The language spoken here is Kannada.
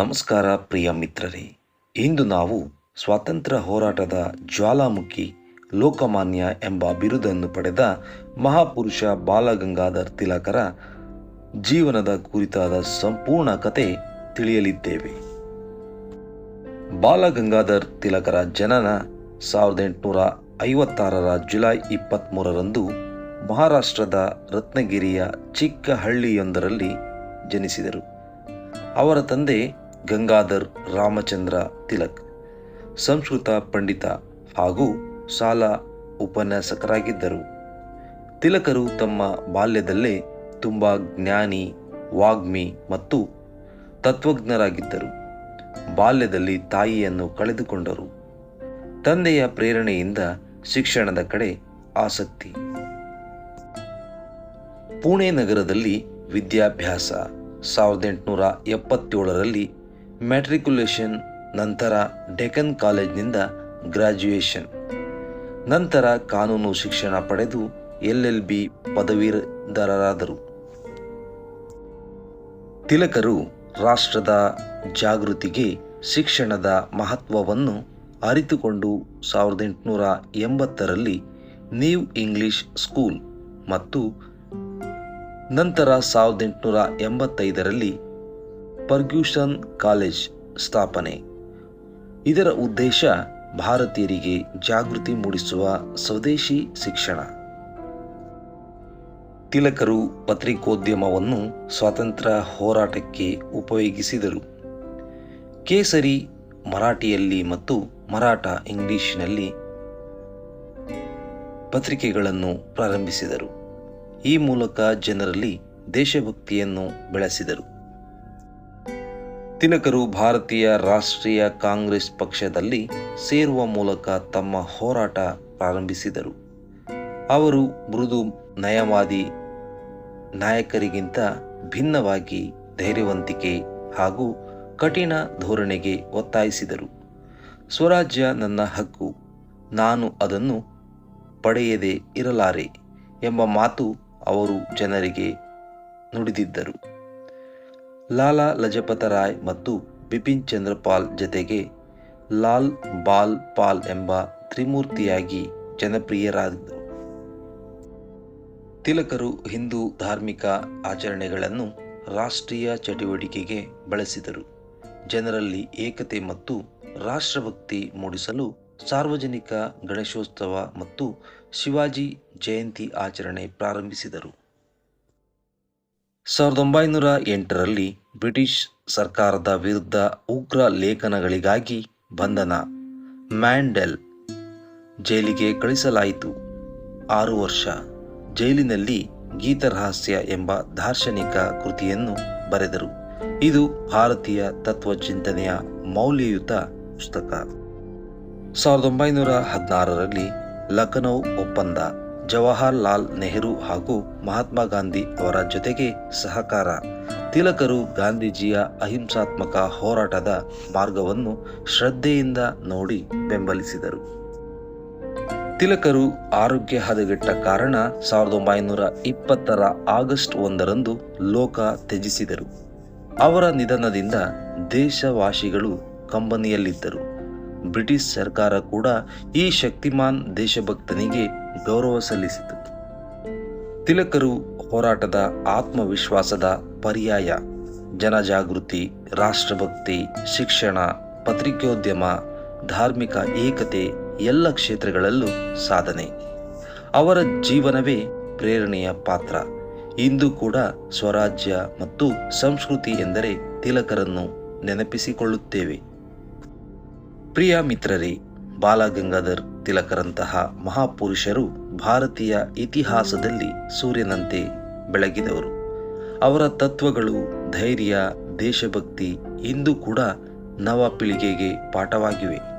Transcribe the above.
ನಮಸ್ಕಾರ ಪ್ರಿಯ ಮಿತ್ರರೇ. ಇಂದು ನಾವು ಸ್ವಾತಂತ್ರ್ಯ ಹೋರಾಟದ ಜ್ವಾಲಾಮುಖಿ ಲೋಕಮಾನ್ಯ ಎಂಬ ಬಿರುದನ್ನು ಪಡೆದ ಮಹಾಪುರುಷ ಬಾಲಗಂಗಾಧರ್ ತಿಲಕರ ಜೀವನದ ಕುರಿತಾದ ಸಂಪೂರ್ಣ ಕತೆ ತಿಳಿಯಲಿದ್ದೇವೆ. ಬಾಲಗಂಗಾಧರ್ ತಿಲಕರ ಜನನ ಸಾವಿರದ ಎಂಟುನೂರ ಐವತ್ತಾರರ ಜುಲೈ ಇಪ್ಪತ್ತ್ಮೂರರಂದು ಮಹಾರಾಷ್ಟ್ರದ ರತ್ನಗಿರಿಯ ಚಿಕ್ಕ ಹಳ್ಳಿಯೊಂದರಲ್ಲಿ ಜನಿಸಿದರು. ಅವರ ತಂದೆ ಗಂಗಾಧರ್ ರಾಮಚಂದ್ರ ತಿಲಕ್. ಸಂಸ್ಕೃತ ಪಂಡಿತ ಹಾಗೂ ಶಾಲಾ ಉಪನ್ಯಾಸಕರಾಗಿದ್ದರು. ತಿಲಕರು ತಮ್ಮ ಬಾಲ್ಯದಲ್ಲೇ ತುಂಬ ಜ್ಞಾನಿ, ವಾಗ್ಮಿ ಮತ್ತು ತತ್ವಜ್ಞರಾಗಿದ್ದರು. ಬಾಲ್ಯದಲ್ಲಿ ತಾಯಿಯನ್ನು ಕಳೆದುಕೊಂಡರು. ತಂದೆಯ ಪ್ರೇರಣೆಯಿಂದ ಶಿಕ್ಷಣದ ಕಡೆ ಆಸಕ್ತಿ. ಪುಣೆ ನಗರದಲ್ಲಿ ವಿದ್ಯಾಭ್ಯಾಸ, ಸಾವಿರದ ಎಂಟುನೂರ ಎಪ್ಪತ್ತೇಳರಲ್ಲಿ ಮ್ಯಾಟ್ರಿಕ್ಯುಲೇಷನ್ ನಂತರ ಡೆಕನ್ ಕಾಲೇಜ್ನಿಂದ ಗ್ರಾಜ್ಯುಯೇಷನ್ ನಂತರ ಕಾನೂನು ಶಿಕ್ಷಣ ಪಡೆದು ಎಲ್ ಎಲ್ ಬಿ ಪದವೀಧರರಾದರು. ತಿಲಕರು ರಾಷ್ಟ್ರದ ಜಾಗೃತಿಗೆ ಶಿಕ್ಷಣದ ಮಹತ್ವವನ್ನು ಅರಿತುಕೊಂಡು ಸಾವಿರದ ಎಂಟುನೂರ ಎಂಬತ್ತರಲ್ಲಿ ನ್ಯೂ ಇಂಗ್ಲಿಷ್ ಸ್ಕೂಲ್ ಮತ್ತು ನಂತರ ಸಾವಿರದ ಎಂಟುನೂರ ಎಂಬತ್ತೈದರಲ್ಲಿ ಫರ್ಗ್ಯೂಸನ್ ಕಾಲೇಜ್ ಸ್ಥಾಪನೆ. ಇದರ ಉದ್ದೇಶ ಭಾರತೀಯರಿಗೆ ಜಾಗೃತಿ ಮೂಡಿಸುವ ಸ್ವದೇಶಿ ಶಿಕ್ಷಣ. ತಿಲಕರು ಪತ್ರಿಕೋದ್ಯಮವನ್ನು ಸ್ವಾತಂತ್ರ್ಯ ಹೋರಾಟಕ್ಕೆ ಉಪಯೋಗಿಸಿದರು. ಕೇಸರಿ ಮರಾಠಿಯಲ್ಲಿ ಮತ್ತು ಮರಾಠ ಇಂಗ್ಲಿಷ್ನಲ್ಲಿ ಪತ್ರಿಕೆಗಳನ್ನು ಪ್ರಾರಂಭಿಸಿದರು. ಈ ಮೂಲಕ ಜನರಲ್ಲಿ ದೇಶಭಕ್ತಿಯನ್ನು ಬೆಳೆಸಿದರು. ತಿಲಕರು ಭಾರತೀಯ ರಾಷ್ಟ್ರೀಯ ಕಾಂಗ್ರೆಸ್ ಪಕ್ಷದಲ್ಲಿ ಸೇರುವ ಮೂಲಕ ತಮ್ಮ ಹೋರಾಟ ಪ್ರಾರಂಭಿಸಿದರು. ಅವರು ಮೃದು ನಯವಾದಿ ನಾಯಕರಿಗಿಂತ ಭಿನ್ನವಾಗಿ ಧೈರ್ಯವಂತಿಕೆ ಹಾಗೂ ಕಠಿಣ ಧೋರಣೆಗೆ ಒತ್ತಾಯಿಸಿದರು. ಸ್ವರಾಜ್ಯ ನನ್ನ ಹಕ್ಕು, ನಾನು ಅದನ್ನು ಪಡೆಯದೇ ಇರಲಾರೆ ಎಂಬ ಮಾತು ಅವರು ಜನರಿಗೆ ನುಡಿದಿದ್ದರು. ಲಾಲಾ ಲಜಪತ ರಾಯ್ ಮತ್ತು ಬಿಪಿನ್ ಚಂದ್ರಪಾಲ್ ಜತೆಗೆ ಲಾಲ್ ಬಾಲ್ ಪಾಲ್ ಎಂಬ ತ್ರಿಮೂರ್ತಿಯಾಗಿ ಜನಪ್ರಿಯರಾದರು. ತಿಲಕರು ಹಿಂದೂ ಧಾರ್ಮಿಕ ಆಚರಣೆಗಳನ್ನು ರಾಷ್ಟ್ರೀಯ ಚಟುವಟಿಕೆಗೆ ಬಳಸಿದರು. ಜನರಲ್ಲಿ ಏಕತೆ ಮತ್ತು ರಾಷ್ಟ್ರಭಕ್ತಿ ಮೂಡಿಸಲು ಸಾರ್ವಜನಿಕ ಗಣೇಶೋತ್ಸವ ಮತ್ತು ಶಿವಾಜಿ ಜಯಂತಿ ಆಚರಣೆ ಪ್ರಾರಂಭಿಸಿದರು. ಸಾವಿರದ ಒಂಬೈನೂರ ಎಂಟರಲ್ಲಿ ಬ್ರಿಟಿಷ್ ಸರ್ಕಾರದ ವಿರುದ್ಧ ಉಗ್ರ ಲೇಖನಗಳಿಗಾಗಿ ಬಂಧನ. ಮ್ಯಾಂಡೆಲ್ ಜೈಲಿಗೆ ಕಳಿಸಲಾಯಿತು. ಆರು ವರ್ಷ. ಜೈಲಿನಲ್ಲಿ ಗೀತರಹಸ್ಯ ಎಂಬ ದಾರ್ಶನಿಕ ಕೃತಿಯನ್ನು ಬರೆದರು. ಇದು ಭಾರತೀಯ ತತ್ವಚಿಂತನೆಯ ಮೌಲ್ಯಯುತ ಪುಸ್ತಕ. ಸಾವಿರದ ಒಂಬೈನೂರ ಹದಿನಾರರಲ್ಲಿ ಲಖನೌ ಒಪ್ಪಂದ. ಜವಾಹರ್ಲಾಲ್ ನೆಹರು ಹಾಗೂ ಮಹಾತ್ಮ ಗಾಂಧಿ ಅವರ ಜೊತೆಗೆ ಸಹಕಾರ. ತಿಲಕರು ಗಾಂಧೀಜಿಯ ಅಹಿಂಸಾತ್ಮಕ ಹೋರಾಟದ ಮಾರ್ಗವನ್ನು ಶ್ರದ್ಧೆಯಿಂದ ನೋಡಿ ಬೆಂಬಲಿಸಿದರು. ತಿಲಕರು ಆರೋಗ್ಯ ಹದಗೆಟ್ಟ ಕಾರಣ ಸಾವಿರದ ಒಂಬೈನೂರ ಇಪ್ಪತ್ತರ ಆಗಸ್ಟ್ ಒಂದರಂದು ಲೋಕ ತ್ಯಜಿಸಿದರು. ಅವರ ನಿಧನದಿಂದ ದೇಶವಾಸಿಗಳು ಕಂಬನಿಯಲ್ಲಿದ್ದರು. ಬ್ರಿಟಿಷ್ ಸರ್ಕಾರ ಕೂಡ ಈ ಶಕ್ತಿಮಾನ್ ದೇಶಭಕ್ತನಿಗೆ ಗೌರವ ಸಲ್ಲಿಸಿತು. ತಿಲಕರು ಹೋರಾಟದ ಆತ್ಮವಿಶ್ವಾಸದ ಪರ್ಯಾಯ, ಜನಜಾಗೃತಿ, ರಾಷ್ಟ್ರಭಕ್ತಿ, ಶಿಕ್ಷಣ, ಪತ್ರಿಕೋದ್ಯಮ, ಧಾರ್ಮಿಕ ಏಕತೆ ಎಲ್ಲ ಕ್ಷೇತ್ರಗಳಲ್ಲೂ ಸಾಧನೆ. ಅವರ ಜೀವನವೇ ಪ್ರೇರಣೆಯ ಪಾತ್ರ. ಇಂದು ಕೂಡ ಸ್ವರಾಜ್ಯ ಮತ್ತು ಸಂಸ್ಕೃತಿ ಎಂದರೆ ತಿಲಕರನ್ನು ನೆನಪಿಸಿಕೊಳ್ಳುತ್ತೇವೆ. ಪ್ರಿಯ ಮಿತ್ರರೇ, ಬಾಲಗಂಗಾಧರ್ ತಿಲಕರಂತಹ ಮಹಾಪುರುಷರು ಭಾರತೀಯ ಇತಿಹಾಸದಲ್ಲಿ ಸೂರ್ಯನಂತೆ ಬೆಳಗಿದವರು. ಅವರ ತತ್ವಗಳು, ಧೈರ್ಯ, ದೇಶಭಕ್ತಿ ಇಂದು ಕೂಡ ನವ ಪೀಳಿಗೆಗೆ ಪಾಠವಾಗಿವೆ.